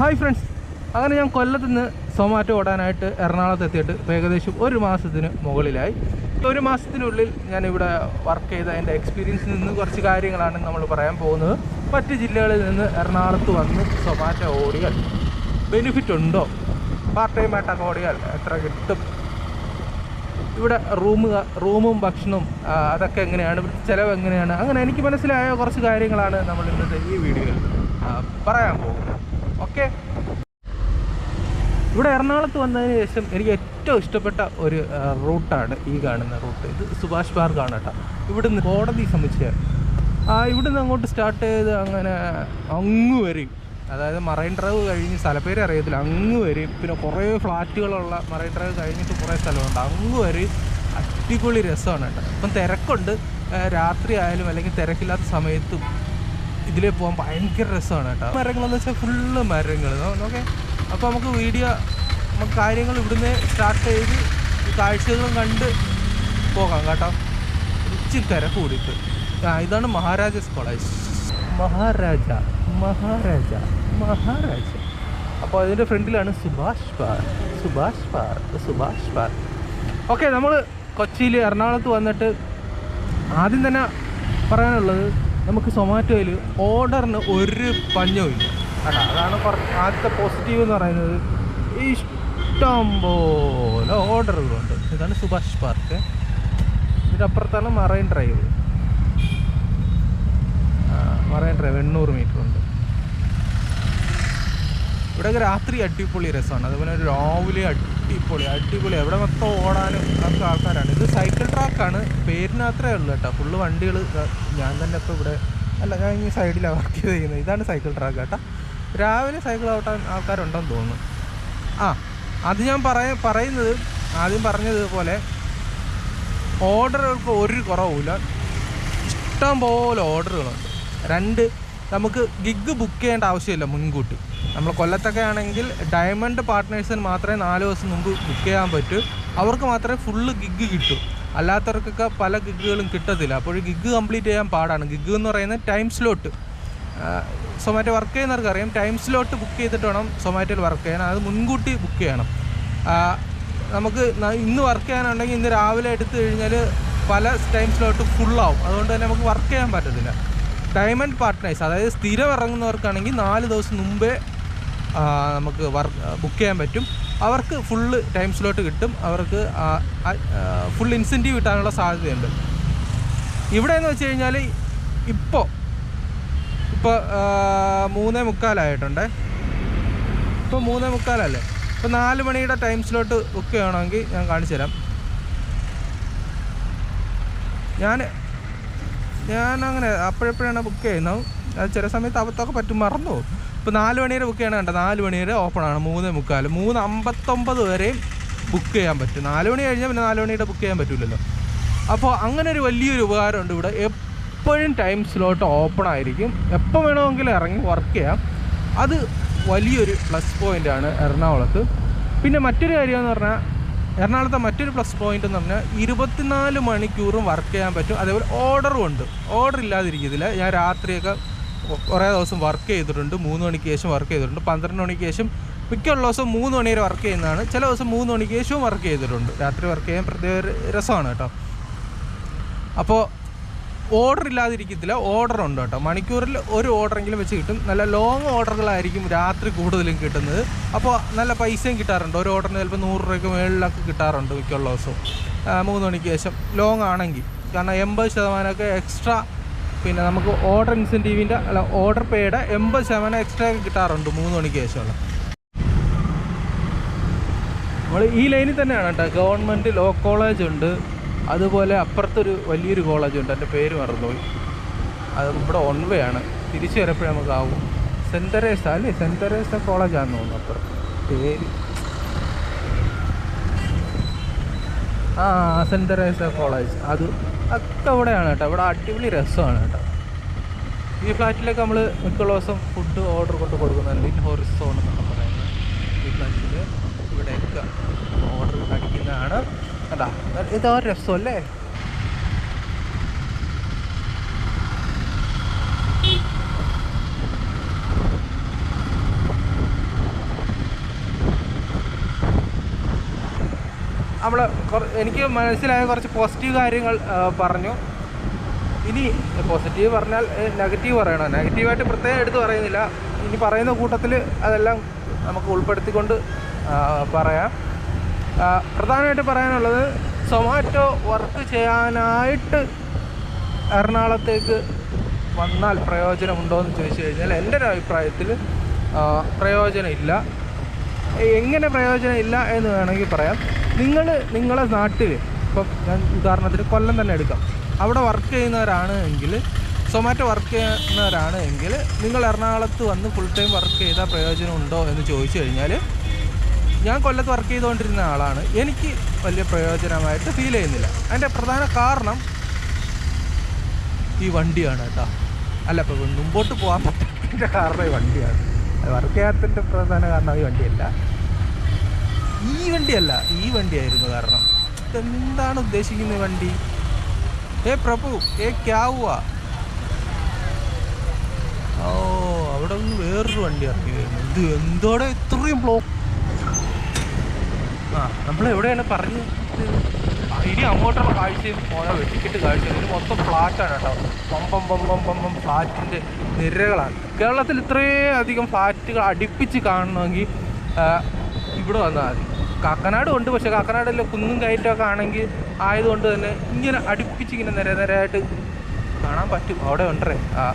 Hi friends. അങ്ങനെ ഞാൻ കൊല്ലത്ത് നിന്ന് സൊമാറ്റോ ഓടാനായിട്ട് എറണാകുളത്ത് എത്തിയിട്ട് ഏകദേശം ഒരു മാസത്തിന് മുകളിലായി. ഒരു മാസത്തിനുള്ളിൽ ഞാൻ ഇവിടെ വർക്ക് ചെയ്ത എന്റെ എക്സ്പീരിയൻസിൽ നിന്ന് കുറച്ച് കാര്യങ്ങളാണ് നമ്മൾ പറയാൻ പോകുന്നത്. മറ്റ് ജില്ലകളിൽ നിന്ന് എറണാകുളത്ത് വന്ന് സൊമാറ്റോ ഓടിയാൽ ബെനിഫിറ്റ് ഉണ്ടോ? പാർട്ട് ടൈം ആയിട്ടൊക്കെ ഓടിയാൽ എത്ര കിട്ടും? ഇവിടെ റൂം റൂമും ഭക്ഷണവും അതൊക്കെ എങ്ങനെയാണ്? ചിലവ് എങ്ങനെയാണ്? അങ്ങനെ എനിക്ക് മനസ്സിലായ കുറച്ച് കാര്യങ്ങളാണ് നമ്മൾ ഇന്നത്തെ ഈ വീഡിയോയിൽ പറയാൻ പോകുന്നത്. ഓക്കെ. ഇവിടെ എറണാകുളത്ത് വന്നതിന് ശേഷം എനിക്ക് ഏറ്റവും ഇഷ്ടപ്പെട്ട ഒരു റൂട്ടാണ് ഈ കാണുന്ന റൂട്ട്. ഇത് സുഭാഷ് പാർക്കാണ് കേട്ടോ. ഇവിടുന്ന് കോടതി സമുച്ചയം. ആ ഇവിടുന്ന് അങ്ങോട്ട് സ്റ്റാർട്ട് ചെയ്ത് അങ്ങനെ അങ്ങ് വരെയും അതായത് മറൈൻ ഡ്രൈവ് കഴിഞ്ഞ് സ്ഥലപ്പേര് അറിയത്തില്ല. അങ്ങ് വരെയും പിന്നെ കുറേ ഫ്ലാറ്റുകളുള്ള മറൈൻ ഡ്രൈവ് കഴിഞ്ഞിട്ട് കുറേ സ്ഥലമുണ്ട്. അങ്ങ് വരെയും അടിപൊളി രസമാണ് കേട്ടോ. ഇപ്പം തിരക്കുണ്ട്. രാത്രി ആയാലും അല്ലെങ്കിൽ തിരക്കില്ലാത്ത സമയത്തും ഇതിലേ പോകാൻ ഭയങ്കര രസമാണ് കേട്ടോ. മരങ്ങളെന്ന് വെച്ചാൽ ഫുള്ള് മരങ്ങൾ ഓക്കെ അപ്പോൾ നമുക്ക് വീഡിയോ നമുക്ക് കാര്യങ്ങൾ ഇവിടുന്ന് സ്റ്റാർട്ട് ചെയ്ത് ഈ കാഴ്ചകളും കണ്ട് പോകാം കേട്ടോ. ഉച്ചക്കര കൂടിയിട്ട്. ആ ഇതാണ് മഹാരാജാസ് കോളേജ് മഹാരാജ മഹാരാജ മഹാരാജ. അപ്പോൾ അതിന്റെ ഫ്രണ്ടിലാണ് Subhash park Subhash park Subhash park okay നമ്മൾ കൊച്ചിയിൽ എറണാകുളത്ത് വന്നിട്ട് ആദ്യം തന്നെ പറയാനുള്ളത് നമുക്ക് സൊമാറ്റോയിൽ ഓർഡറിന് ഒരു പഞ്ഞവും ഇല്ല. അല്ല അതാണ് ആദ്യത്തെ പോസിറ്റീവ് എന്ന് പറയുന്നത്. ഇഷ്ടം പോലെ ഓർഡറുകളുണ്ട് ഇതാണ് സുഭാഷ് പാർക്ക്. ഇതിന്റെ അപ്പുറത്താണ് മറൈൻ ഡ്രൈവ് മറൈൻ ഡ്രൈവ് എണ്ണൂറ് മീറ്റർ ഉണ്ട്. ഇവിടെയൊക്കെ രാത്രി അടിപൊളി രസമാണ്. അതുപോലെ രാവിലെ അടിപൊളി അടിപൊളി. എവിടെ മൊത്തം ഓടാനും ഒക്കെ ആൾക്കാരാണ്. ഇത് സൈക്കിൾ ട്രാക്കാണ് പേരിന് അത്രേ ഉള്ളൂ കേട്ടോ. ഫുള്ള് വണ്ടികൾ ഞാൻ തന്നെ ഇപ്പോൾ ഇവിടെ അല്ല ഞാൻ ഈ സൈഡിലാണ് വർക്ക് ചെയ്യുന്നത്. ഇതാണ് സൈക്കിൾ ട്രാക്ക് കേട്ടോ. രാവിലെ സൈക്കിൾ ഓട്ടാൻ ആൾക്കാരുണ്ടെന്ന് തോന്നുന്നു. ആ അത് ഞാൻ പറയ പറയുന്നത് ആദ്യം പറഞ്ഞതുപോലെ ഓർഡറുകൾക്ക് ഒരു കുറവുമില്ല. ഇഷ്ടം പോലെ ഓർഡറുകളുണ്ട് രണ്ട് നമുക്ക് ഗിഗ് ബുക്ക് ചെയ്യേണ്ട ആവശ്യമില്ല മുൻകൂട്ടി. നമ്മൾ കൊല്ലത്തൊക്കെ ആണെങ്കിൽ ഡയമണ്ട് പാർട്ട്നേഴ്സിന് മാത്രമേ നാല് ദിവസം മുമ്പ് ബുക്ക് ചെയ്യാൻ പറ്റൂ. അവർക്ക് മാത്രമേ ഫുള്ള് ഗിഗ് കിട്ടൂ. അല്ലാത്തവർക്കൊക്കെ പല ഗിഗുകളും കിട്ടത്തില്ല. അപ്പോൾ ഗിഗ് കംപ്ലീറ്റ് ചെയ്യാൻ പാടാണ്. ഗിഗ് എന്ന് പറയുന്നത് ടൈം സ്ലോട്ട് സൊമാറ്റോ വർക്ക് ചെയ്യുന്നവർക്ക് അറിയാം. ടൈം സ്ലോട്ട് ബുക്ക് ചെയ്തിട്ട് വേണം സൊമാറ്റോയിൽ വർക്ക് ചെയ്യാൻ. അത് മുൻകൂട്ടി ബുക്ക് ചെയ്യണം. നമുക്ക് ഇന്ന് വർക്ക് ചെയ്യാനുണ്ടെങ്കിൽ ഇന്ന് രാവിലെ എടുത്തു കഴിഞ്ഞാൽ പല ടൈം സ്ലോട്ട് ഫുള്ളാവും അതുകൊണ്ട് തന്നെ നമുക്ക് വർക്ക് ചെയ്യാൻ പറ്റത്തില്ല. ഡയമണ്ട് പാർട്ട്നേഴ്സ് അതായത് സ്ഥിരം ഇറങ്ങുന്നവർക്കാണെങ്കിൽ നാല് ദിവസം മുമ്പേ നമുക്ക് വർക്ക് ബുക്ക് ചെയ്യാൻ പറ്റും. അവർക്ക് ഫുള്ള് ടൈം സ്ലോട്ട് കിട്ടും. അവർക്ക് ഫുൾ ഇൻസെന്റീവ് കിട്ടാനുള്ള സാധ്യതയുണ്ട്. ഇവിടെ എന്ന് വെച്ച് കഴിഞ്ഞാൽ ഇപ്പോൾ ഇപ്പോൾ മൂന്നേ മുക്കാലായിട്ടുണ്ട്. ഇപ്പോൾ മൂന്നേ മുക്കാലല്ലേ? ഇപ്പോൾ നാല് മണിയുടെ ടൈം സ്ലോട്ട് ബുക്ക് ചെയ്യണമെങ്കിൽ ഞാൻ കാണിച്ചു തരാം ഞാൻ ഞാൻ അങ്ങനെ അപ്പോഴെപ്പോഴാണ് ബുക്ക് ചെയ്യുന്നത്. അത് ചില സമയത്ത് അബദ്ധമൊക്കെ പറ്റും മറന്നു ഇപ്പോൾ നാല് മണിവരെ ബുക്ക് ചെയ്യണം കണ്ടോ? നാല് മണിവരെ ഓപ്പൺ ആണ് മൂന്ന് മുക്കാൽ മൂന്ന് അമ്പത്തൊമ്പത് വരെയും ബുക്ക് ചെയ്യാൻ പറ്റും. നാല് മണി കഴിഞ്ഞാൽ പിന്നെ നാല് മണിയുടെ ബുക്ക് ചെയ്യാൻ പറ്റില്ലല്ലോ അപ്പോൾ അങ്ങനെ ഒരു വലിയൊരു ഉപകാരമുണ്ട് ഇവിടെ. എപ്പോഴും ടൈം സ്ലോട്ട് ഓപ്പൺ ആയിരിക്കും. എപ്പോൾ വേണമെങ്കിലും ഇറങ്ങി വർക്ക് ചെയ്യാം. അത് വലിയൊരു പ്ലസ് പോയിന്റാണ് എറണാകുളത്ത്. പിന്നെ മറ്റൊരു കാര്യമെന്ന് പറഞ്ഞാൽ എറണാകുളത്തെ മറ്റൊരു പ്ലസ് പോയിന്റ് എന്ന് പറഞ്ഞാൽ ഇരുപത്തിനാല് മണിക്കൂറും വർക്ക് ചെയ്യാൻ പറ്റും. അതേപോലെ ഓർഡറും ഉണ്ട്. ഓർഡർ ഇല്ലാതിരിക്കത്തില്ല. ഞാൻ രാത്രിയൊക്കെ കുറേ ദിവസം വർക്ക് ചെയ്തിട്ടുണ്ട്. മൂന്ന് മണിക്ക് ശേഷം വർക്ക് ചെയ്തിട്ടുണ്ട്. പന്ത്രണ്ട് മണിക്ക് ശേഷം മിക്കുള്ള ദിവസം മൂന്ന് മണി വരെ വർക്ക് ചെയ്യുന്നതാണ്. ചില ദിവസം മൂന്ന് മണിക്ക് ശേഷവും വർക്ക് ചെയ്തിട്ടുണ്ട്. രാത്രി വർക്ക് ചെയ്യാൻ പ്രത്യേക രസമാണ് കേട്ടോ. അപ്പോൾ ഓർഡർ ഇല്ലാതിരിക്കത്തില്ല. ഓർഡർ ഉണ്ട് കേട്ടോ. മണിക്കൂറിൽ ഒരു ഓർഡറെങ്കിലും വെച്ച് കിട്ടും. നല്ല ലോങ് ഓർഡറുകളായിരിക്കും രാത്രി കൂടുതലും കിട്ടുന്നത്. അപ്പോൾ നല്ല പൈസയും കിട്ടാറുണ്ട്. ഒരു ഓർഡറിന് ചിലപ്പോൾ നൂറ് രൂപയ്ക്ക് മുകളിലൊക്കെ കിട്ടാറുണ്ട് മിക്കുള്ള ദിവസവും. മൂന്ന് മണിക്ക് ശേഷം. ലോങ് ആണെങ്കിൽ. കാരണം എൺപത് ശതമാനമൊക്കെ എക്സ്ട്രാ പിന്നെ നമുക്ക് ഓർഡർ ഇൻസെന്റീവിന്റെ അല്ല ഓർഡർ പേയുടെ എൺപത് ശതമാനം എക്സ്ട്രാ ഒക്കെ കിട്ടാറുണ്ട് മൂന്ന് മണിക്ക് ശേഷമുള്ള. നമ്മൾ ഈ ലൈനിൽ തന്നെയാണ് കേട്ടോ. ഗവൺമെന്റ് ലോ കോളേജ് ഉണ്ട്. അതുപോലെ അപ്പുറത്തൊരു വലിയൊരു കോളേജ് ഉണ്ട് എന്റെ പേര് മറന്നുപോയി. അത് ഇവിടെ ഓൺവേ ആണ്. തിരിച്ചു വരപ്പോഴേ നമുക്ക് ആവും. സെന്റ് തെരേസ അല്ലേ? സെന്റ് തെരേസ കോളേജാണെന്ന് തോന്നുന്നു അപ്പുറം. പേര്. ആ സെന്റ് തെരേസ കോളേജ്. അത് ഒക്കെ ഇവിടെയാണ് കേട്ടോ. ഇവിടെ അടിപൊളി രസമാണ് കേട്ടോ. ഈ ഫ്ലാറ്റിലൊക്കെ നമ്മൾ മിക്കുള്ള ദിവസം ഫുഡ് ഓർഡർ കൊണ്ട് കൊടുക്കുന്നുണ്ട്. ഇൻ ഹോറിസോൺ എന്നൊക്കെ പറയുന്നത് ഈ ഫ്ലാറ്റിൽ ഇവിടെയൊക്കെ ഓർഡർ അടിക്കുന്നതാണ്. കണ്ടാ ഇതാ രസം അല്ലേ നമ്മൾ എനിക്ക് മനസ്സിലായ കുറച്ച് പോസിറ്റീവ് കാര്യങ്ങൾ പറഞ്ഞു. ഇനി പോസിറ്റീവ് പറഞ്ഞാൽ നെഗറ്റീവ് പറയണം? നെഗറ്റീവായിട്ട് പ്രത്യേകം എടുത്ത് പറയുന്നില്ല. ഇനി പറയുന്ന കൂട്ടത്തിൽ അതെല്ലാം നമുക്ക് ഉൾപ്പെടുത്തിക്കൊണ്ട് പറയാം. പ്രധാനമായിട്ട് പറയാനുള്ളത് സൊമാറ്റോ വർക്ക് ചെയ്യാനായിട്ട് എറണാകുളത്തേക്ക് വന്നാൽ പ്രയോജനമുണ്ടോ എന്ന് ചോദിച്ചു കഴിഞ്ഞാൽ എന്റെ ഒരു അഭിപ്രായത്തിൽ പ്രയോജനമില്ല. എങ്ങനെ പ്രയോജനമില്ല എന്ന് വേണമെങ്കിൽ പറയാം. നിങ്ങൾ നിങ്ങളെ നാട്ടിൽ ഇപ്പം ഞാൻ ഉദാഹരണത്തിന് കൊല്ലം തന്നെ എടുക്കാം. അവിടെ വർക്ക് ചെയ്യുന്നവരാണ് എങ്കിൽ സൊമാറ്റോ വർക്ക് ചെയ്യുന്നവരാണ് എങ്കിൽ നിങ്ങൾ എറണാകുളത്ത് വന്ന് ഫുൾ ടൈം വർക്ക് ചെയ്താൽ പ്രയോജനമുണ്ടോ എന്ന് ചോദിച്ചു കഴിഞ്ഞാൽ ഞാൻ കൊല്ലത്ത് വർക്ക് ചെയ്തുകൊണ്ടിരുന്ന ആളാണ്. എനിക്ക് വലിയ പ്രയോജനമായിട്ട് ഫീൽ ചെയ്യുന്നില്ല. അതിന്റെ പ്രധാന കാരണം ഈ വണ്ടിയാണ് കേട്ടോ അല്ല ഇപ്പോൾ മുമ്പോട്ട് പോകാൻ പറ്റുന്നതിന്റെ കാരണം ഈ വണ്ടിയാണ്. വർക്ക് ചെയ്യാത്തതിന്റെ പ്രധാന കാരണം ഈ വണ്ടിയല്ല. ഈ വണ്ടിയല്ല ഈ വണ്ടിയായിരുന്നു കാരണം. എന്താണ് ഉദ്ദേശിക്കുന്നത് വണ്ടി? ഏ പ്രഭു ഏ ക്യാവുക ഓ അവിടെ നിന്ന് വേറൊരു വണ്ടി ഇറങ്ങി വരുന്നു. ഇത് എന്തോടെ ഇത്രയും ബ്ലോക്ക് നമ്മൾ എവിടെയാണ് പറഞ്ഞ് ഇനി അങ്ങോട്ടുള്ള കാഴ്ചയും പോയാൽ വെട്ടിക്കെട്ട് കാഴ്ച ഇത് മൊത്തം ഫ്ലാറ്റാണ് കേട്ടോ. പമ്പം പമ്പം പമ്പം ഫ്ലാറ്റിന്റെ നിരകളാണ്. കേരളത്തിൽ ഇത്രയും അധികം ഫ്ലാറ്റുകൾ അടുപ്പിച്ച് കാണണമെങ്കിൽ ഇവിടെ വന്നാൽ മതി. കാക്കനാട് ഉണ്ട്. പക്ഷേ കാക്കനാടിലെ കുന്നും കയറ്റമൊക്കെ ആണെങ്കിൽ ആയതുകൊണ്ട് തന്നെ ഇങ്ങനെ അടുപ്പിച്ച് ഇങ്ങനെ നിര നിരയായിട്ട് കാണാൻ പറ്റും. അവിടെ ഉണ്ടേ ആ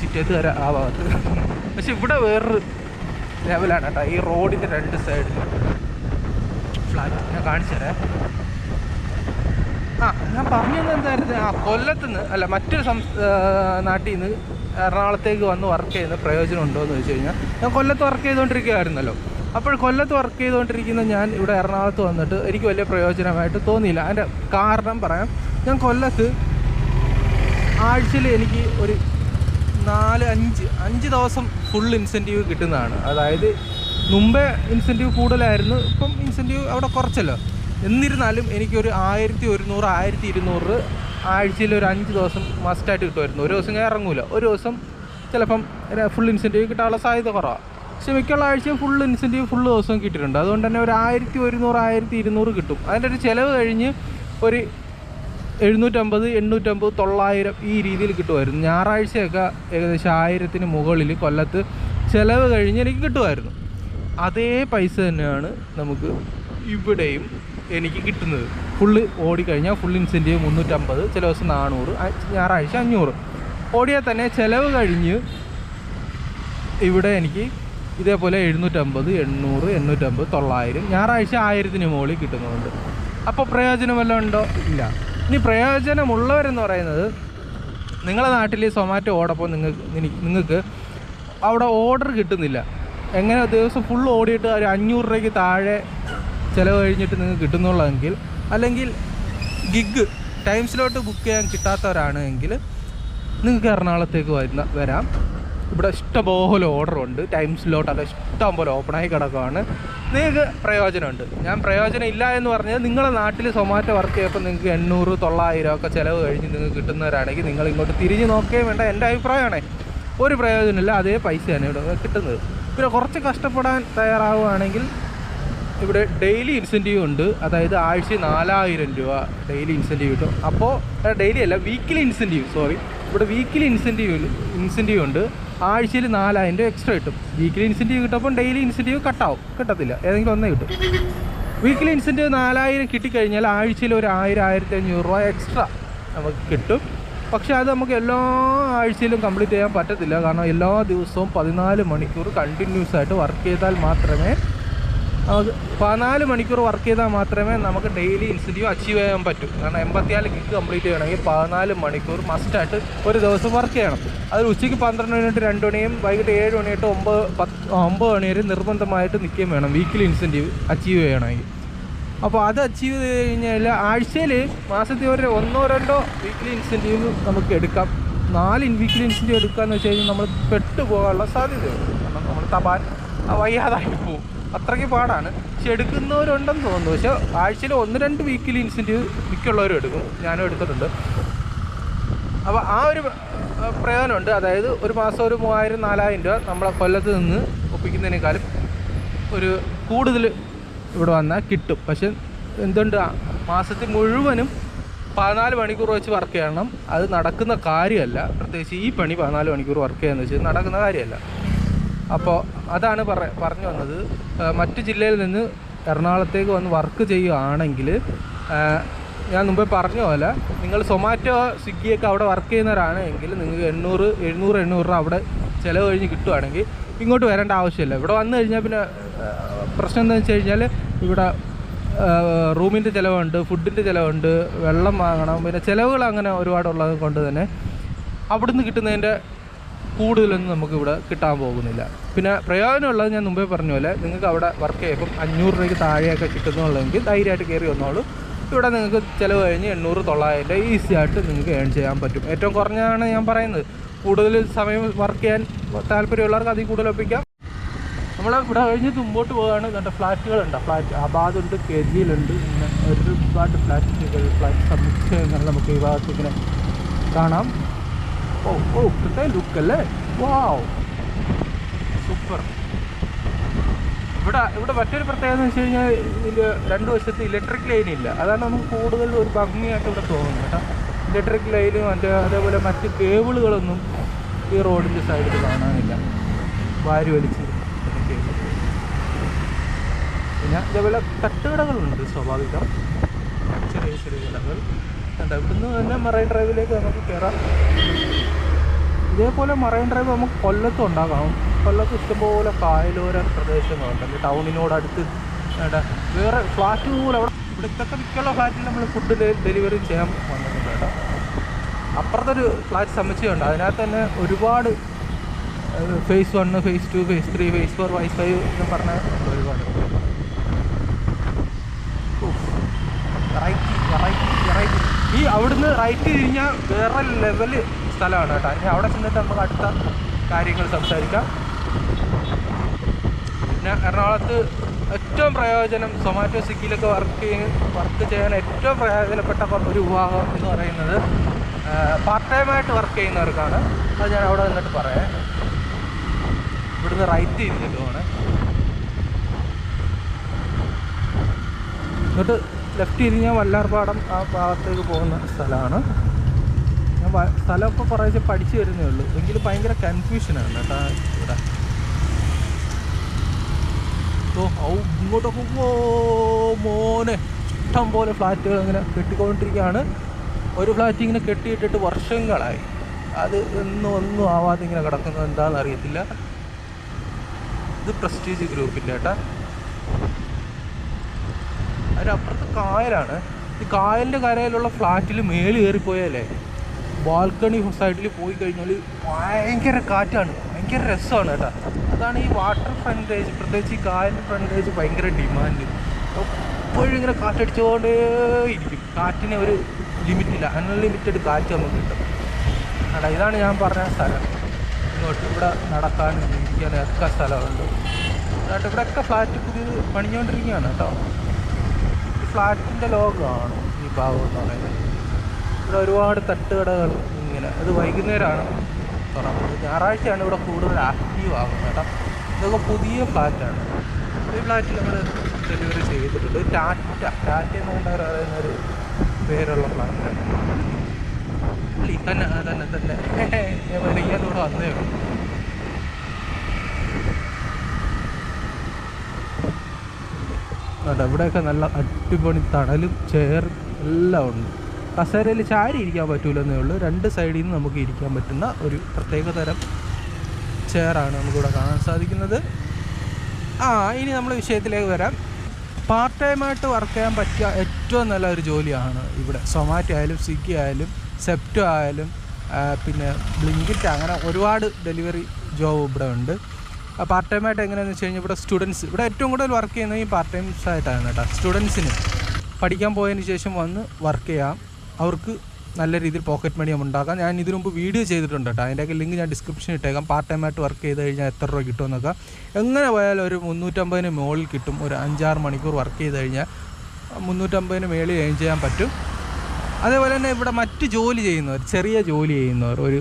ചിറ്റേത്ത് വരെ ആ ഭാഗത്ത്. പക്ഷെ ഇവിടെ വേറൊരു ലെവലാണ് കേട്ടോ. ഈ റോഡിന്റെ രണ്ട് സൈഡിൽ ഫ്ലാറ്റ് ഞാൻ കാണിച്ചു തരാം. ആ ഞാൻ പറഞ്ഞത് എന്തായിരുന്നു? ആ കൊല്ലത്തുനിന്ന് അല്ല മറ്റൊരു നാട്ടിൽ നിന്ന് എറണാകുളത്തേക്ക് വന്ന് വർക്ക് ചെയ്യുന്ന പ്രയോജനം ഉണ്ടോ എന്ന് ചോദിച്ചു കഴിഞ്ഞാൽ ഞാൻ കൊല്ലത്ത് വർക്ക് ചെയ്തുകൊണ്ടിരിക്കുകയായിരുന്നല്ലോ അപ്പോൾ കൊല്ലത്ത് വർക്ക് ചെയ്തുകൊണ്ടിരിക്കുന്ന ഞാൻ ഇവിടെ എറണാകുളത്ത് വന്നിട്ട് എനിക്ക് വലിയ പ്രയോജനമായിട്ട് തോന്നിയില്ല. അതിന്റെ കാരണം പറയാം. ഞാൻ കൊല്ലത്ത് ആഴ്ചയിൽ എനിക്ക് ഒരു നാല് അഞ്ച് അഞ്ച് ദിവസം ഫുൾ ഇൻസെന്റീവ് കിട്ടുന്നതാണ്. അതായത് മുമ്പേ ഇൻസെന്റീവ് കൂടുതലായിരുന്നു. ഇപ്പം ഇൻസെന്റീവ് അവിടെ കുറച്ചല്ലോ. എന്നിരുന്നാലും എനിക്കൊരു ആയിരത്തി ഒരുന്നൂറ് ആയിരത്തി ഇരുന്നൂറ് ആഴ്ചയിൽ ഒരു അഞ്ച് ദിവസം മസ്റ്റായിട്ട് കിട്ടുമായിരുന്നു. ഒരു ദിവസം ഞാൻ ഇറങ്ങൂല. ഒരു ദിവസം ചിലപ്പം ഫുൾ ഇൻസെന്റീവ് കിട്ടാനുള്ള സാധ്യത കുറവാണ് പക്ഷെ മിക്കുള്ള ആഴ്ചയും ഫുൾ ഇൻസെന്റീവ് ഫുൾ ദിവസം കിട്ടിയിട്ടുണ്ട്. അതുകൊണ്ട് തന്നെ ഒരു ആയിരത്തി ഒരുന്നൂറ് ആയിരത്തി ഇരുന്നൂറ് കിട്ടും. അതിന്റെ ഒരു ചിലവ് കഴിഞ്ഞ് ഒരു എഴുന്നൂറ്റമ്പത് എണ്ണൂറ്റമ്പത് തൊള്ളായിരം ഈ രീതിയിൽ കിട്ടുമായിരുന്നു. ഞായറാഴ്ചയൊക്കെ ഏകദേശം ആയിരത്തിന് മുകളിൽ കൊല്ലത്ത് ചിലവ് കഴിഞ്ഞ് എനിക്ക് കിട്ടുമായിരുന്നു. അതേ പൈസ തന്നെയാണ് നമുക്ക് ഇവിടെയും എനിക്ക് കിട്ടുന്നത്. ഫുള്ള് ഓടിക്കഴിഞ്ഞാൽ ഫുൾ ഇൻസെന്റീവ് മുന്നൂറ്റമ്പത് ചില ദിവസം നാനൂറ് ഞായറാഴ്ച അഞ്ഞൂറ്. ഓടിയാൽ തന്നെ ചിലവ് കഴിഞ്ഞ് ഇവിടെ എനിക്ക് ഇതേപോലെ എഴുന്നൂറ്റമ്പത് എണ്ണൂറ് എണ്ണൂറ്റമ്പത് തൊള്ളായിരം ഞായറാഴ്ച ആയിരത്തിന് മുകളിൽ കിട്ടുന്നുണ്ട്. അപ്പോൾ പ്രയോജനം വല്ലതും ഉണ്ടോ? ഇല്ല. ഇനി പ്രയോജനമുള്ളവരെന്ന് പറയുന്നത് നിങ്ങളുടെ നാട്ടിൽ സൊമാറ്റോ ഓടപ്പോൾ നിങ്ങൾക്ക് നിങ്ങൾക്ക് അവിടെ ഓർഡർ കിട്ടുന്നില്ല. എങ്ങനെ ദിവസം ഫുൾ ഓടിയിട്ട് ഒരു അഞ്ഞൂറ് രൂപയ്ക്ക് താഴെ ചിലവ് കഴിഞ്ഞിട്ട് നിങ്ങൾക്ക് കിട്ടുന്നുള്ളതെങ്കിൽ അല്ലെങ്കിൽ ഗിഗ് ടൈം സ്ലോട്ട് ബുക്ക് ചെയ്യാൻ കിട്ടാത്തവരാണ് എങ്കിൽ നിങ്ങൾക്ക് എറണാകുളത്തേക്ക് വരുന്ന വരാം. ഇവിടെ ഇഷ്ടംപോലെ ഓർഡർ ഉണ്ട്. ടൈം സ്ലോട്ടൊക്കെ ഇഷ്ടം പോലെ ഓപ്പണായി കിടക്കുകയാണ് നിങ്ങൾക്ക് പ്രയോജനമുണ്ട്. ഞാൻ പ്രയോജനം ഇല്ല എന്ന് പറഞ്ഞാൽ നിങ്ങളുടെ നാട്ടിൽ സൊമാറ്റോ വർക്ക് ചെയ്യുമ്പോൾ നിങ്ങൾക്ക് എണ്ണൂറ് തൊള്ളായിരം ഒക്കെ ചിലവ് കഴിഞ്ഞ് നിങ്ങൾക്ക് കിട്ടുന്നവരാണെങ്കിൽ നിങ്ങൾ ഇങ്ങോട്ട് തിരിഞ്ഞ് നോക്കുകയും വേണ്ട. എന്റെ അഭിപ്രായമാണേ. ഒരു പ്രയോജനമില്ല. അതേ പൈസയാണ് ഇവിടെ കിട്ടുന്നത്. പിന്നെ കുറച്ച് കഷ്ടപ്പെടാൻ തയ്യാറാവുകയാണെങ്കിൽ ഇവിടെ ഡെയിലി ഇൻസെന്റീവ് ഉണ്ട്. അതായത് ആഴ്ച നാലായിരം രൂപ ഡെയിലി ഇൻസെന്റീവ് കിട്ടും. അപ്പോൾ ഡെയിലി അല്ല വീക്കിലി ഇൻസെന്റീവ് സോറി ഇവിടെ വീക്കിലി ഇൻസെന്റീവ് ഇൻസെന്റീവ് ഉണ്ട്. ആഴ്ചയിൽ നാലായിരം രൂപ എക്സ്ട്രാ കിട്ടും. വീക്കിലി ഇൻസെന്റീവ് കിട്ടുമ്പോൾ ഡെയിലി ഇൻസെന്റീവ് കട്ടാവും കിട്ടത്തില്ല. ഏതെങ്കിലും ഒന്നേ കിട്ടും. വീക്കിലി ഇൻസെന്റീവ് നാലായിരം കിട്ടിക്കഴിഞ്ഞാൽ ആഴ്ചയിൽ ഒരു ആയിരം ആയിരത്തി അഞ്ഞൂറ് രൂപ എക്സ്ട്രാ നമുക്ക് കിട്ടും. പക്ഷേ അത് നമുക്ക് എല്ലാ ആഴ്ചയിലും കംപ്ലീറ്റ് ചെയ്യാൻ പറ്റത്തില്ല. കാരണം എല്ലാ ദിവസവും പതിനാല് മണിക്കൂർ കണ്ടിന്യൂസ് ആയിട്ട് വർക്ക് ചെയ്താൽ മാത്രമേ പതിനാല് മണിക്കൂർ വർക്ക് ചെയ്താൽ മാത്രമേ നമുക്ക് ഡെയിലി ഇൻസെന്റീവ് അച്ചീവ് ചെയ്യാൻ പറ്റൂ. കാരണം എൺപത്തിനാല് കിക്ക് കംപ്ലീറ്റ് ചെയ്യണമെങ്കിൽ പതിനാല് മണിക്കൂർ മസ്റ്റായിട്ട് ഒരു ദിവസം വർക്ക് ചെയ്യണം. അത് ഉച്ചയ്ക്ക് പന്ത്രണ്ട് മണി തൊട്ട് രണ്ട് മണിയും വൈകിട്ട് ഏഴ് മണി തൊട്ട് ഒമ്പത് പത്ത് ഒമ്പത് മണി വരെ നിർബന്ധമായിട്ട് നിൽക്കുകയും വേണം. വീക്കിലി ഇൻസെന്റീവ് അച്ചീവ് ചെയ്യണമെങ്കിൽ. അപ്പോൾ അത് അച്ചീവ് ചെയ്ത് കഴിഞ്ഞാൽ ആഴ്ചയിൽ മാസത്തിൽ ഒരു ഒന്നോ രണ്ടോ വീക്കിലി ഇൻസെന്റീവ് നമുക്ക് എടുക്കാം. നാല് വീക്കിലി ഇൻസെന്റീവ് എടുക്കാന്ന് വെച്ച് കഴിഞ്ഞാൽ നമ്മൾ പെട്ടുപോകാനുള്ള സാധ്യതയുണ്ട്. കാരണം നമ്മൾ തപാൻ വയ്യാതായി പോകും അത്രയ്ക്ക് പാടാണ്. പക്ഷെ എടുക്കുന്നവരുണ്ടെന്ന് തോന്നുന്നു. പക്ഷെ ആഴ്ചയിൽ ഒന്ന് രണ്ട് വീക്കിലി ഇൻസെന്റീവ് മിക്കുള്ളവരും എടുക്കും. ഞാനും എടുത്തിട്ടുണ്ട്. അപ്പോൾ ആ ഒരു പ്രയോജനമുണ്ട്. അതായത് ഒരു മാസം ഒരു മൂവായിരം നാലായിരം രൂപ നമ്മളെ കൊല്ലത്ത് നിന്ന് ഒപ്പിക്കുന്നതിനേക്കാളും ഒരു കൂടുതൽ ഇവിടെ വന്നാൽ കിട്ടും. പക്ഷെ എന്തുണ്ട് മാസത്തിൽ മുഴുവനും പതിനാല് മണിക്കൂർ വെച്ച് വർക്ക് ചെയ്യണം. അത് നടക്കുന്ന കാര്യമല്ല. പ്രത്യേകിച്ച് ഈ പണി പതിനാല് മണിക്കൂർ വർക്ക് ചെയ്യാന്ന് വെച്ചാൽ നടക്കുന്ന കാര്യമല്ല. അപ്പോൾ അതാണ് പറ പറഞ്ഞു വന്നത്. മറ്റ് മറ്റു ജില്ലയിൽ നിന്ന് എറണാകുളത്തേക്ക് വന്ന് വർക്ക് ചെയ്യുകയാണെങ്കിൽ ഞാൻ മുമ്പേ പറഞ്ഞ പോലെ നിങ്ങൾ സൊമാറ്റോ സ്വിഗ്ഗിയൊക്കെ അവിടെ വർക്ക് ചെയ്യുന്നവരാണെങ്കിൽ നിങ്ങൾക്ക് എണ്ണൂറ് എഴുന്നൂറ് എണ്ണൂറ് രൂപ അവിടെ ചിലവ് കഴിഞ്ഞ് കിട്ടുവാണെങ്കിൽ ഇങ്ങോട്ട് വരേണ്ട ആവശ്യമില്ല. ഇവിടെ വന്നു കഴിഞ്ഞാൽ പിന്നെ പ്രശ്നം എന്താണെന്ന് വെച്ച് കഴിഞ്ഞാൽ ഇവിടെ റൂമിന്റെ ചിലവുണ്ട് ഫുഡിന്റെ ചിലവുണ്ട് വെള്ളം വാങ്ങണം പിന്നെ ചിലവുകൾ അങ്ങനെ ഒരുപാടുള്ളത് കൊണ്ട് തന്നെ അവിടുന്ന് കിട്ടുന്നതിന്റെ കൂടുതലൊന്നും നമുക്ക് ഇവിടെ കിട്ടാൻ പോകുന്നില്ല. പിന്നെ പ്രയോജനമുള്ളത് ഞാൻ മുമ്പേ പറഞ്ഞ പോലെ നിങ്ങൾക്ക് അവിടെ വർക്ക് ചെയ്യുമ്പം അഞ്ഞൂറ് രൂപയ്ക്ക് താഴെയൊക്കെ കിട്ടുന്നുള്ളെങ്കിൽ ധൈര്യമായിട്ട് കയറി വന്നോളൂ. ഇവിടെ നിങ്ങൾക്ക് ചിലവ് കഴിഞ്ഞ് എണ്ണൂറ് തൊള്ളായിരം ഈസി ആയിട്ട് നിങ്ങൾക്ക് ഏൺ ചെയ്യാൻ പറ്റും. ഏറ്റവും കുറഞ്ഞാണ് ഞാൻ പറയുന്നത്. കൂടുതൽ സമയം വർക്ക് ചെയ്യാൻ താല്പര്യമുള്ളവർക്ക് അതിൽ കൂടുതൽ ഒപ്പിക്കാം. നമ്മൾ ഇവിടെ കഴിഞ്ഞ് മുമ്പോട്ട് പോവുകയാണ്. കണ്ട ഫ്ലാറ്റുകളുണ്ട് ഫ്ലാറ്റ് അബാദ് ഉണ്ട് ജിയിലുണ്ട് ഇങ്ങനെ ഒരുപാട് ഫ്ലാറ്റുകൾ ഫ്ലാറ്റ് സമുച്ചയങ്ങൾ നമുക്ക് ഈ ഭാഗത്ത് ഇങ്ങനെ കാണാം. ഓ ഓ കിട്ടേ ലുക്ക് അല്ലേ? വാവ് സൂപ്പർ ഇവിടെ ഇവിടെ മറ്റൊരു പ്രത്യേകത എന്ന് വെച്ച് കഴിഞ്ഞാൽ ഇതിൽ രണ്ട് വശത്ത് ഇലക്ട്രിക് ലൈൻ ഇല്ല. അതാണ് നമുക്ക് കൂടുതൽ ഒരു ഭംഗിയായിട്ട് ഇവിടെ തോന്നുന്നത്. കേട്ടോ ഇലക്ട്രിക് ലൈനും മറ്റേ അതേപോലെ മറ്റ് കേബിളുകളൊന്നും ഈ റോഡിന്റെ സൈഡിൽ കാണാനില്ല. വാരി വലിച്ച്. പിന്നെ ഇതേപോലെ തട്ടുകടകളുണ്ട് സ്വാഭാവികം. ചെറിയ ചെറിയ കടകൾ. കണ്ടോ ഇവിടുന്ന് തന്നെ മറൈൻ ഡ്രൈവിലേക്ക് നമുക്ക് കയറാം ഇതേപോലെ മറൈൻ ഡ്രൈവ് നമുക്ക് കൊല്ലത്തും ഉണ്ടാകാം. കൊല്ലത്ത് ഇഷ്ടംപോലെ കായലോര പ്രദേശങ്ങളുണ്ട്. ടൗണിനോടടുത്ത് അടുത്ത് വേറെ ഫ്ലാറ്റ് പോലെ അവിടെ ഇവിടുത്തെ മിക്കുള്ള ഫ്ലാറ്റിൽ നമ്മൾ ഫുഡ് ഡെലിവറി ചെയ്യാൻ കേട്ടോ അപ്പുറത്തൊരു ഫ്ലാറ്റ് സമുച്ചയമുണ്ട്. അതിനകത്ത് തന്നെ ഒരുപാട് phase one phase two phase three phase four phase five എന്ന് പറഞ്ഞ ഒരുപാട്. ഈ അവിടുന്ന് റൈറ്റ് തിരിഞ്ഞാൽ വേറെ ലെവൽ സ്ഥലമാണ് കേട്ടോ. ഇനി അവിടെ ചെന്നിട്ട് നമുക്ക് അടുത്ത കാര്യങ്ങൾ സംസാരിക്കാം. പിന്നെ എറണാകുളത്ത് ഏറ്റവും പ്രയോജനം സൊമാറ്റോ സ്വിഗ്ഗിയിലൊക്കെ വർക്ക് ചെയ്യ വർക്ക് ചെയ്യാൻ ഏറ്റവും പ്രയോജനപ്പെട്ട ഒരു വിഭാഗം എന്ന് പറയുന്നത് പാർട്ട് ടൈമായിട്ട് വർക്ക് ചെയ്യുന്നവർക്കാണ്. അത് ഞാൻ അവിടെ നിന്നിട്ട് പറയാം. ഇവിടുന്ന് റൈറ്റ് പോകണേ എന്നിട്ട് ലെഫ്റ്റ് തിരിഞ്ഞാൽ വല്ലാർപാടം ആ ഭാഗത്തേക്ക് പോകുന്ന സ്ഥലമാണ്. ഞാൻ സ്ഥലം സ്ഥലമൊക്കെ കുറേശ്ശെ പഠിച്ചു വരുന്നേ ഉള്ളൂ. എങ്കിലും ഭയങ്കര കൺഫ്യൂഷനാണ് കേട്ടോ ഇവിടെ. ഓ ഔ ഇങ്ങോട്ടൊക്കെ മോനെ. ഇഷ്ടം പോലെ ഫ്ലാറ്റുകൾ ഇങ്ങനെ കെട്ടിക്കൊണ്ടിരിക്കുകയാണ്. ഒരു ഫ്ലാറ്റ് ഇങ്ങനെ കെട്ടിയിട്ടിട്ട് വർഷങ്ങളായി. അത് ഒന്നും ഒന്നും ആവാതെ ഇങ്ങനെ കിടക്കുന്നത് എന്താണെന്ന് അറിയത്തില്ല. ഇത് പ്രസ്റ്റീജ് ഗ്രൂപ്പിന്റെ ഏട്ടാ. അതിനപ്പുറത്ത് കായലാണ്. ഈ കായലിന്റെ കരയിലുള്ള ഫ്ലാറ്റിൽ മേൽ കയറിപ്പോയാലേ ബാൽക്കണി സൈഡിൽ പോയി കഴിഞ്ഞാൽ ഭയങ്കര കാറ്റാണ്. ഭയങ്കര രസമാണ് കേട്ടോ അതാണ് ഈ വാട്ടർ ഫ്രണ്ടേജ് പ്രത്യേകിച്ച് ഈ കായലിന്റെ ഫ്രണ്ടേജ് ഭയങ്കര ഡിമാൻഡ് എപ്പോഴും ഇങ്ങനെ കാറ്റടിച്ചുകൊണ്ടേ ഇരിക്കും കാറ്റിനെ ഒരു ലിമിറ്റില്ല. അൺലിമിറ്റഡ് കാറ്റ് നമുക്ക് കിട്ടും. അടാ ഇതാണ് ഞാൻ പറഞ്ഞ സ്ഥലം. ഇങ്ങോട്ട് ഇവിടെ നടക്കാനും ജീവിക്കാനും ഒക്കെ സ്ഥലമുണ്ട്. എന്നിട്ട് ഇവിടെയൊക്കെ ഫ്ലാറ്റ് പുതിയത് പണിഞ്ഞുകൊണ്ടിരിക്കുകയാണ് കേട്ടോ. ഈ ഫ്ലാറ്റിന്റെ ലോകമാണ് ഈ ഭാഗം എന്ന് പറയുന്നത്. ഇവിടെ ഒരുപാട് തട്ടുകടകൾ ഇങ്ങനെ. അത് വൈകുന്നേരമാണ് തുറക്കുന്നത് ഞായറാഴ്ചയാണ് ഇവിടെ കൂടുതൽ ആക്റ്റീവ് ആകുന്നത് കേട്ടോ. ഇതൊക്കെ പുതിയ ഫ്ലാറ്റാണ് ഈ ഫ്ലാറ്റിൽ നമ്മൾ ഡെലിവറി ചെയ്തിട്ടുണ്ട്. ടാറ്റ ടാറ്റ എന്ന് പറയുന്ന ഒരു പേരുള്ള ഫ്ലാറ്റാണ് ഇല്ല, തന്നെ തന്നെ തന്നെ. ഞാൻ വൈകിയാലൂടെ വന്നേ ഉള്ളൂ. കേട്ടോ ഇവിടെയൊക്കെ നല്ല അടിപൊളി തണലും ചെയർ എല്ലാം ഉണ്ട്. കസേരയിൽ ചാരി ഇരിക്കാൻ പറ്റൂലെന്നേ ഉള്ളൂ. രണ്ട് സൈഡിൽ നിന്ന് നമുക്ക് ഇരിക്കാൻ പറ്റുന്ന ഒരു പ്രത്യേക തരം ചെയറാണ് നമുക്കിവിടെ കാണാൻ സാധിക്കുന്നത്. ആ ഇനി നമ്മൾ വിഷയത്തിലേക്ക് വരാം. പാർട്ട് ടൈമായിട്ട് വർക്ക് ചെയ്യാൻ പറ്റിയ ഏറ്റവും നല്ല ഒരു ജോലിയാണ് ഇവിടെ. സൊമാറ്റോ ആയാലും സ്വിഗ്ഗി ആയാലും സെപ്റ്റോ ആയാലും പിന്നെ ബ്ലിങ്കിറ്റ് അങ്ങനെ ഒരുപാട് ഡെലിവറി ജോബ് ഇവിടെ ഉണ്ട്. പാർട്ട് ടൈമായിട്ട് എങ്ങനെയാണെന്ന് വെച്ച് കഴിഞ്ഞാൽ ഇവിടെ സ്റ്റുഡൻസ് ഇവിടെ ഏറ്റവും കൂടുതൽ വർക്ക് ചെയ്യുന്നത് ഈ പാർട്ട് ടൈംസ് ആയിട്ടാണ് കേട്ടോ. സ്റ്റുഡൻസിന് പഠിക്കാൻ പോയതിന് ശേഷം വന്ന് വർക്ക് ചെയ്യാം. അവർക്ക് നല്ല രീതിയിൽ പോക്കറ്റ് മണി ഉണ്ടാക്കാം. ഞാൻ ഇതിനു മുമ്പ് വീഡിയോ ചെയ്തിട്ടുണ്ട് കേട്ടോ അതിന്റെയൊക്കെ ലിങ്ക് ഞാൻ ഡിസ്ക്രിപ്ഷൻ ഇട്ടേക്കാം. പാർട്ട് ടൈം ആയിട്ട് വർക്ക് ചെയ്ത് കഴിഞ്ഞാൽ എത്ര രൂപ കിട്ടുമെന്നൊക്കെ എങ്ങനെ പോയാലും ഒരു മുന്നൂറ്റമ്പതിന് മുകളിൽ കിട്ടും. ഒരു അഞ്ചാറ് മണിക്കൂർ വർക്ക് ചെയ്ത് കഴിഞ്ഞാൽ മുന്നൂറ്റമ്പതിന് മേളിൽ ഏൺ ചെയ്യാൻ പറ്റും. അതേപോലെ തന്നെ ഇവിടെ മറ്റ് ജോലി ചെയ്യുന്നവർ ചെറിയ ജോലി ചെയ്യുന്നവർ ഒരു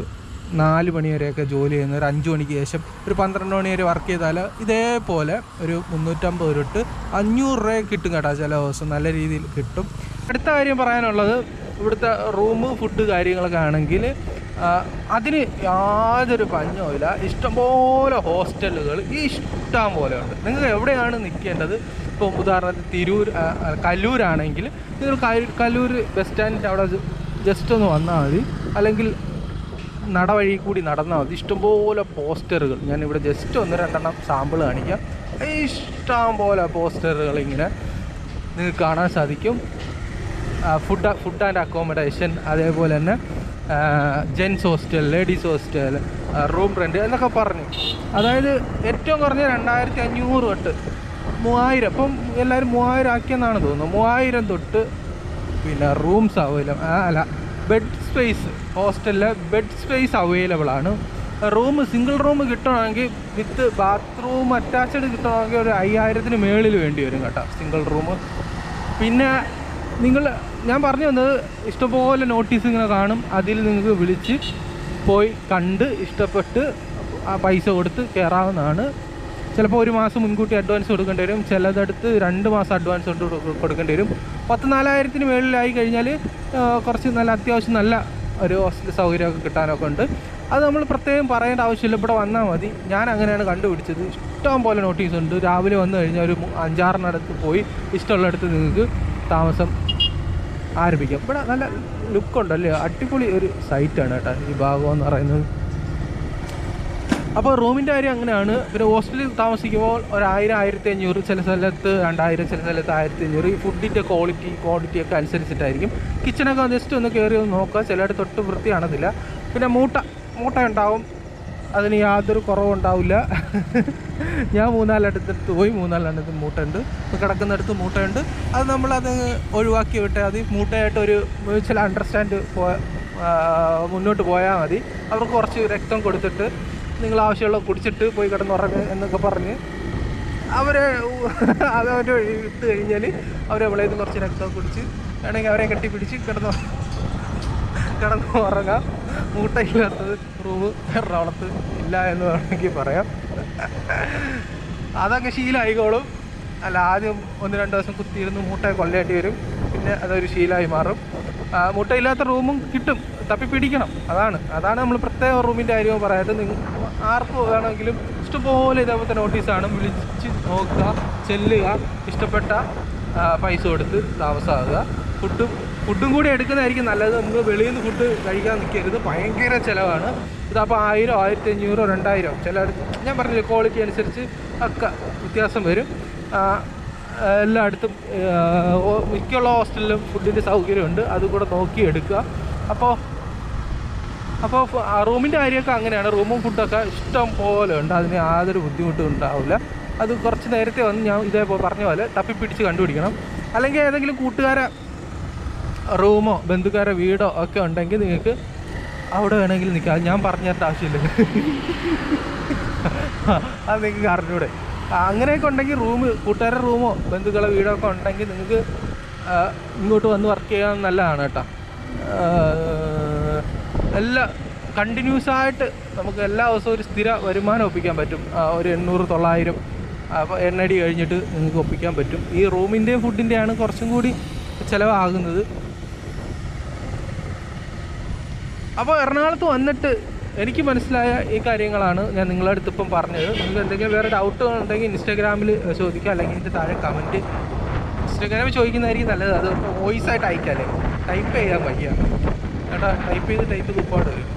നാല് മണി വരെയൊക്കെ ജോലി ചെയ്യുന്ന ഒരു അഞ്ച് മണിക്ക് ശേഷം ഒരു പന്ത്രണ്ട് മണി വരെ വർക്ക് ചെയ്താൽ ഇതേപോലെ ഒരു മുന്നൂറ്റമ്പത് തൊട്ട് അഞ്ഞൂറ് രൂപ കിട്ടും കേട്ടോ. ചില ദിവസം നല്ല രീതിയിൽ കിട്ടും. അടുത്ത കാര്യം പറയാനുള്ളത് ഇവിടുത്തെ റൂം ഫുഡ് കാര്യങ്ങളൊക്കെ ആണെങ്കിൽ അതിന് യാതൊരു പഞ്ഞവുമില്ല. ഇഷ്ടംപോലെ ഹോസ്റ്റലുകൾ ഇഷ്ടം പോലെ ഉണ്ട്. നിങ്ങൾ എവിടെയാണ് നിൽക്കേണ്ടത്? ഇപ്പോൾ ഉദാഹരണത്തിന് തിരൂർ കല്ലൂരാണെങ്കിൽ നിങ്ങൾ കല്ലൂർ ബസ് സ്റ്റാൻഡിന്റെ അവിടെ ജസ്റ്റ് ഒന്ന് വന്നാൽ മതി. അല്ലെങ്കിൽ നടവഴി കൂടി നടന്നാൽ മതി. ഇഷ്ടംപോലെ പോസ്റ്ററുകൾ. ഞാനിവിടെ ജസ്റ്റ് ഒന്ന് രണ്ടെണ്ണം സാമ്പിൾ കാണിക്കാം. ഇഷ്ടം പോലെ പോസ്റ്ററുകൾ ഇങ്ങനെ നിങ്ങൾക്ക് കാണാൻ സാധിക്കും. ഫുഡ് ഫുഡ് ആൻഡ് അക്കോമഡേഷൻ അതേപോലെ തന്നെ gents hostel ladies hostel room rent എന്നൊക്കെ പറഞ്ഞു. അതായത് ഏറ്റവും കുറഞ്ഞ രണ്ടായിരത്തി അഞ്ഞൂറ് തൊട്ട് മൂവായിരം. അപ്പം എല്ലാവരും മൂവായിരം ആക്കിയെന്നാണ് തോന്നുന്നത് മൂവായിരം തൊട്ട് പിന്നെ റൂംസ് അവൈലബിൾ അല്ല ബെഡ് സ്പേസ് ഹോസ്റ്റലിലെ ബെഡ് സ്പേസ് അവൈലബിൾ ആണ്. റൂം സിംഗിൾ റൂം കിട്ടണമെങ്കിൽ വിത്ത് ബാത്റൂം അറ്റാച്ച്ഡ് കിട്ടണമെങ്കിൽ ഒരു അയ്യായിരത്തിന് മേളിൽ വേണ്ടി വരും കേട്ടോ സിംഗിൾ റൂം പിന്നെ നിങ്ങൾ ഞാൻ പറഞ്ഞു വന്നത് ഇഷ്ടംപോലെ നോട്ടീസ് ഇങ്ങനെ കാണും. അതിൽ നിങ്ങൾക്ക് വിളിച്ച് പോയി കണ്ട് ഇഷ്ടപ്പെട്ട് ആ പൈസ കൊടുത്ത് കയറാവുന്നതാണ്. ചിലപ്പോൾ ഒരു മാസം മുൻകൂട്ടി അഡ്വാൻസ് കൊടുക്കേണ്ടി വരും. ചിലതെടുത്ത് രണ്ട് മാസം അഡ്വാൻസ് കൊണ്ട് കൊടു- കൊടുക്കേണ്ടി വരും. പത്ത് നാലായിരത്തിന് മേളിലായി കഴിഞ്ഞാൽ കുറച്ച് നല്ല അത്യാവശ്യം നല്ല ഒരു ഹോസ്റ്റൽ സൗകര്യമൊക്കെ കിട്ടാനൊക്കെ ഉണ്ട്. അത് നമ്മൾ പ്രത്യേകം പറയേണ്ട ആവശ്യമില്ല. ഇവിടെ വന്നാൽ മതി. ഞാൻ അങ്ങനെയാണ് കണ്ടുപിടിച്ചത്. ഇഷ്ടം പോലെ നോട്ടീസ് ഉണ്ട്. രാവിലെ വന്നു കഴിഞ്ഞാൽ ഒരു അഞ്ചാറിനടുത്ത് പോയി ഇഷ്ടമുള്ളിടത്ത് നിങ്ങൾക്ക് താമസം ആരംഭിക്കാം. ഇവിടെ നല്ല ലുക്കുണ്ടല്ലേ? അടിപൊളി ഒരു സൈറ്റാണ് കേട്ടോ ഈ ഭാഗം എന്ന് പറയുന്നത്. അപ്പോൾ റൂമിന്റെ കാര്യം അങ്ങനെയാണ്. പിന്നെ ഹോസ്റ്റലിൽ താമസിക്കുമ്പോൾ ഒരു ആയിരം ആയിരത്തി അഞ്ഞൂറ് ചില സ്ഥലത്ത് രണ്ടായിരം ചില സ്ഥലത്ത് ആയിരത്തി അഞ്ഞൂറ് ഈ ഫുഡിന്റെ ക്വാളിറ്റി ക്വാണ്ടിറ്റി ഒക്കെ അനുസരിച്ചിട്ടായിരിക്കും. കിച്ചണൊക്കെ ജസ്റ്റ് ഒന്ന് കയറി ഒന്ന് നോക്കുക. ചിലയിടത്ത് തൊട്ട് വൃത്തിയാണതില്ല പിന്നെ മൂട്ട മൂട്ട ഉണ്ടാവും. അതിന് യാതൊരു കുറവുണ്ടാവില്ല. ഞാൻ മൂന്നാലെടുത്ത് പോയി മൂന്നാലെണ്ണത്ത് മൂട്ടയുണ്ട്. ഇപ്പോൾ കിടക്കുന്നിടത്ത് മൂട്ടയുണ്ട്. അത് നമ്മളത് ഒഴിവാക്കി വിട്ടാൽ മതി. മൂട്ടയായിട്ട് ഒരു മ്യൂച്വൽ അണ്ടർസ്റ്റാൻഡ് പോ മുന്നോട്ട് പോയാൽ മതി. അവർക്ക് കുറച്ച് രക്തം കൊടുത്തിട്ട് നിങ്ങൾ ആവശ്യമുള്ള കുടിച്ചിട്ട് പോയി കിടന്നുറങ്ങ് എന്നൊക്കെ പറഞ്ഞ് അവരെ അത് അവരുടെ വഴി ഇട്ട് കഴിഞ്ഞാൽ അവർ നിന്ന് കുറച്ച് രക്തം കുടിച്ച് വേണമെങ്കിൽ അവരെ കെട്ടിപ്പിടിച്ച് കിടന്നു കിടന്നു ഉറങ്ങാം മൂട്ടയില്ലാത്തത് റൂം എറണാകുളത്ത് ഇല്ല എന്ന് വേണമെങ്കിൽ പറയാം. അതൊക്കെ ശീലമായിക്കോളും. അല്ല ആദ്യം ഒന്ന് രണ്ട് ദിവസം കുത്തിയിരുന്ന് മൂട്ട കൊള്ളേണ്ടി വരും. പിന്നെ അതൊരു ശീലമായി മാറും. മുട്ടയില്ലാത്ത റൂമും കിട്ടും. തപ്പി പിടിക്കണം. അതാണ്. അതാണ് നമ്മൾ പ്രത്യേക റൂമിന്റെ കാര്യവും പറയാത്തത്. നിങ്ങൾ ആർക്ക് വേണമെങ്കിലും ഇഷ്ടംപോലെ ഇതേപോലത്തെ നോട്ടീസാണ് വിളിച്ച് നോക്കുക ചെല്ലുക ഇഷ്ടപ്പെട്ട പൈസ കൊടുത്ത് താമസമാകുക ഫുഡും ഫുഡും കൂടി എടുക്കുന്നതായിരിക്കും നല്ലത്. നമുക്ക് വെളിയിൽ നിന്ന് ഫുഡ് കഴിക്കാൻ നിൽക്കരുത് ഭയങ്കര ചിലവാണ്. ഇതപ്പോൾ ആയിരം ആയിരത്തി അഞ്ഞൂറോ രണ്ടായിരം. ചില ഞാൻ പറഞ്ഞില്ല ക്വാളിറ്റി അനുസരിച്ച് ഒക്കെ വ്യത്യാസം വരും. എല്ലായിടത്തും മിക്കുള്ള ഹോസ്റ്റലിലും ഫുഡിന്റെ സൗകര്യമുണ്ട്. അതുകൂടെ നോക്കി എടുക്കുക. അപ്പോൾ അപ്പോൾ റൂമിന്റെ കാര്യമൊക്കെ അങ്ങനെയാണ്. റൂമും ഫുഡൊക്കെ ഇഷ്ടം പോലെ ഉണ്ട്. അതിന് യാതൊരു ബുദ്ധിമുട്ടും ഉണ്ടാവില്ല. അത് കുറച്ച് നേരത്തെ വന്ന് ഞാൻ ഇതേപോലെ പറഞ്ഞ പോലെ തപ്പിപ്പിടിച്ച് കണ്ടുപിടിക്കണം. അല്ലെങ്കിൽ ഏതെങ്കിലും കൂട്ടുകാരെ റൂമോ ബന്ധുക്കാരുടെ വീടോ ഒക്കെ ഉണ്ടെങ്കിൽ നിങ്ങൾക്ക് അവിടെ വേണമെങ്കിൽ നിൽക്കാം. ഞാൻ പറഞ്ഞു ആവശ്യമില്ല. അത് നിങ്ങൾക്ക് അറിഞ്ഞൂടെ. അങ്ങനെയൊക്കെ ഉണ്ടെങ്കിൽ റൂം കൂട്ടുകാരുടെ റൂമോ ബന്ധുക്കളെ വീടോ ഒക്കെ ഉണ്ടെങ്കിൽ നിങ്ങൾക്ക് ഇങ്ങോട്ട് വന്ന് വർക്ക് ചെയ്യാൻ നല്ലതാണ് കേട്ടോ. എല്ലാ കണ്ടിന്യൂസ് ആയിട്ട് നമുക്ക് എല്ലാ ദിവസവും ഒരു സ്ഥിര വരുമാനം ഒപ്പിക്കാൻ പറ്റും. ഒരു എണ്ണൂറ് തൊള്ളായിരം അപ്പോൾ എണ്ണടി കഴിഞ്ഞിട്ട് നിങ്ങൾക്ക് ഒപ്പിക്കാൻ പറ്റും. ഈ റൂമിന്റെയും ഫുഡിന്റെയാണ് കുറച്ചും കൂടി ചിലവാകുന്നത്. അപ്പോൾ എറണാകുളത്ത് വന്നിട്ട് എനിക്ക് മനസ്സിലായ ഈ കാര്യങ്ങളാണ് ഞാൻ നിങ്ങളുടെ അടുത്ത് ഇപ്പം പറഞ്ഞത്. നിങ്ങൾക്ക് എന്തെങ്കിലും വേറെ ഡൗട്ട് ഉണ്ടെങ്കിൽ ഇൻസ്റ്റാഗ്രാമിൽ ചോദിക്കുക. അല്ലെങ്കിൽ ഇതിന്റെ താഴെ കമന്റ് ഇൻസ്റ്റാഗ്രാമിൽ ചോദിക്കുന്നതായിരിക്കും നല്ലത്. അത് വോയിസ് ആയിട്ട് അയക്കാല്ലേ? ടൈപ്പ് ചെയ്യാൻ വയ്യ കേട്ടോ? ടൈപ്പ് ചെയ്ത് ടൈപ്പ് ചെയ്ത് ഒരുപാട് വരും.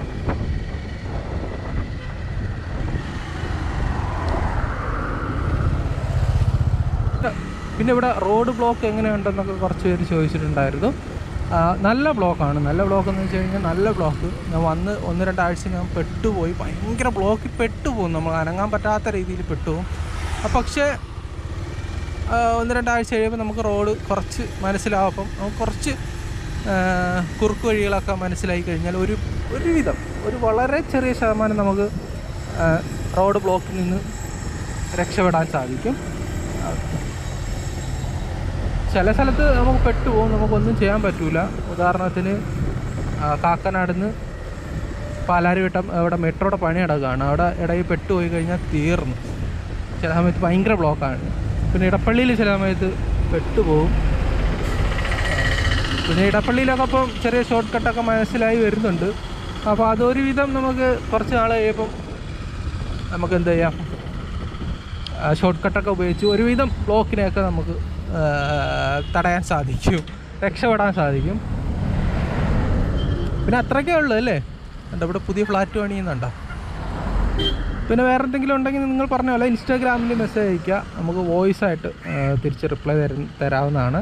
പിന്നെ ഇവിടെ റോഡ് ബ്ലോക്ക് എങ്ങനെയുണ്ടെന്നൊക്കെ കുറച്ച് പേര് ചോദിച്ചിട്ടുണ്ടായിരുന്നു. നല്ല ബ്ലോക്കാണ്. നല്ല ബ്ലോക്ക് എന്ന് വെച്ച് കഴിഞ്ഞാൽ നല്ല ബ്ലോക്ക്. ഞാൻ വന്ന് ഒന്ന് രണ്ടാഴ്ച ഞാൻ പെട്ടുപോയി. ഭയങ്കര ബ്ലോക്കിൽ പെട്ടുപോകും നമ്മൾ. അനങ്ങാൻ പറ്റാത്ത രീതിയിൽ പെട്ടുപോകും. അപ്പം പക്ഷേ ഒന്ന് രണ്ടാഴ്ച കഴിയുമ്പോൾ നമുക്ക് റോഡ് കുറച്ച് മനസ്സിലാവും. അപ്പം നമുക്ക് കുറച്ച് കുറുക്ക് വഴികളൊക്കെ മനസ്സിലായി കഴിഞ്ഞാൽ ഒരു ഒരുവിധം ഒരു വളരെ ചെറിയ ശതമാനം നമുക്ക് റോഡ് ബ്ലോക്കിൽ നിന്ന് രക്ഷപ്പെടാൻ സാധിക്കും. ചില സ്ഥലത്ത് നമുക്ക് പെട്ടുപോകും നമുക്കൊന്നും ചെയ്യാൻ പറ്റൂല. ഉദാഹരണത്തിന് കാക്കനാടിന്ന് പാലാരിവട്ടം അവിടെ മെട്രോയുടെ പണി നടക്കുകയാണ് അവിടെ ഇടയിൽ പെട്ടുപോയി കഴിഞ്ഞാൽ തീർന്നു. ചില സമയത്ത് ഭയങ്കര ബ്ലോക്കാണ്. പിന്നെ ഇടപ്പള്ളിയിൽ ചില സമയത്ത് പെട്ടുപോകും പിന്നെ ഇടപ്പള്ളിയിലൊക്കെ ഇപ്പം ചെറിയ ഷോർട്ട് കട്ടൊക്കെ മനസ്സിലായി വരുന്നുണ്ട്. അപ്പോൾ അതൊരു വിധം നമുക്ക് കുറച്ച് നാൾ കഴിയുമ്പം നമുക്ക് എന്ത് ചെയ്യാം? ഷോർട്ട് കട്ടൊക്കെ ഉപയോഗിച്ച് ഒരുവിധം ബ്ലോക്കിനെയൊക്കെ നമുക്ക് തടയാൻ സാധിക്കും. രക്ഷപ്പെടാൻ സാധിക്കും. പിന്നെ അത്രയ്ക്കേ ഉള്ളൂ അല്ലേ? എന്താ ഇവിടെ പുതിയ ഫ്ലാറ്റ് പണിയുന്നുണ്ടോ? പിന്നെ വേറെ എന്തെങ്കിലും ഉണ്ടെങ്കിൽ നിങ്ങൾ പറഞ്ഞ പോലെ ഇൻസ്റ്റാഗ്രാമിൽ മെസ്സേജ് അയക്കുക നമുക്ക് വോയിസ് ആയിട്ട് തിരിച്ച് റിപ്ലൈ തര തരാവുന്നതാണ്.